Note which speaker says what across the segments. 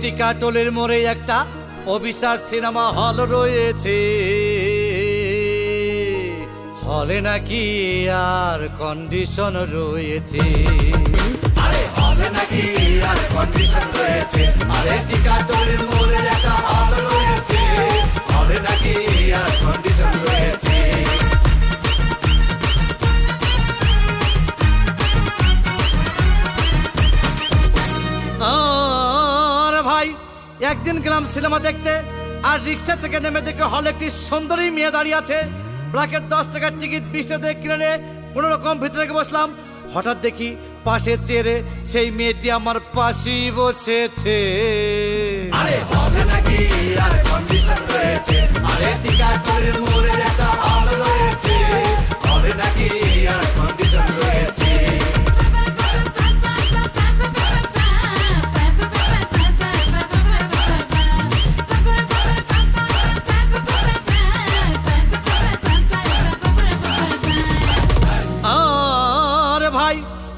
Speaker 1: টিকাটলের মোড়ে একটা Abhisar cinema hall রয়েছে। হলে নাকি আর কন্ডিশন রয়েছে। আরে, হলে নাকি আর কন্ডিশন রয়েছে। আরে, টিকাটলের একদিন গেলাম সিনেমা দেখতে, আর রিক্সা থেকে নেমে দেখে হল একটি সুন্দরী মেয়ে দাঁড়িয়ে আছে। ব্লাকের দশ টাকার টিকিট বিশ টাকা কিনে নিয়ে কোনো রকম ভিতরে বসলাম। হঠাৎ দেখি পাশে চেয়ারে সেই মেয়েটি আমার পাশে বসেছে। আরে হবে নাকি? আর কন্ডিশন রয়েছে। আরে টিকাটলের মোড়ে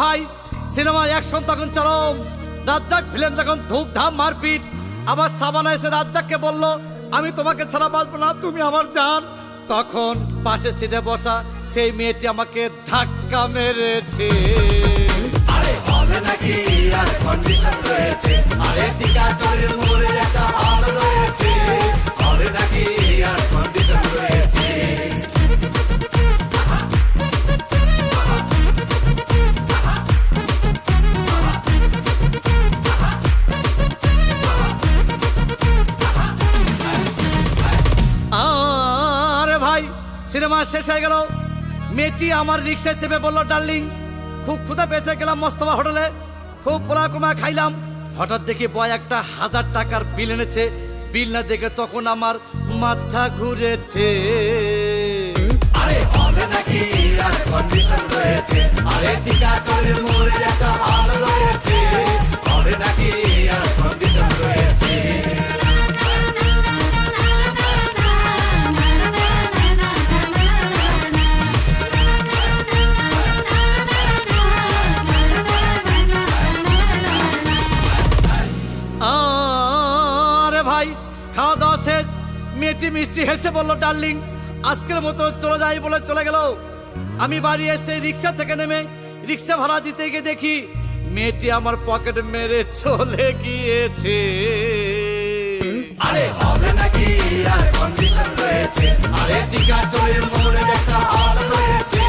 Speaker 1: ভাই সিনেমার অ্যাকশন তখন চরম। রাজ্জাক ভিলেন তখন ধূপধাম মারপিট, আবার সাবানা এসে রাজ্জাককে বলল, আমি তোমাকে ছাড়া বাঁচবো না, তুমি আমার জান। তখন পাশে সিটে বসা সেই মেয়েটি আমাকে ধাক্কা মেরেছে। আরে হবে নাকি? আর কন্ডিশন রয়েছে। আরে টিকাটলের সিনেমা শেষ হয়ে গেল। মেয়েটি আমার রিক্সায় চেপে বলল, ডার্লিং, খুব ক্ষুদা পেয়েছে, গেলাম মস্তবা হোটেলে। খুব পোলাকুমা খাইলাম। হঠাৎ দেখি বয় একটা হাজার টাকার বিল এনেছে। বিল না দেখে তখন আমার মাথা ঘুরেছে। আরে হবে নাকি? আর কন্ডিশন রয়েছে। আরে টিকাটলের মোড়ে একটা হল মেয়েটি মিষ্টি হেসে বলল, ডার্লিং, আজকের মতো চলে যাই বলে চলে গেল। আমি বাড়ি এসে রিক্সা থেকে নেমে রিক্সা ভাড়া দিতে গিয়ে দেখি মেয়েটি আমার পকেট মেরে চলে গিয়েছে। আরে হবে নাকি আর কন্ডিশন রয়েছে? আরে টিকাটলের মোড়ে একটা হাল রয়েছে।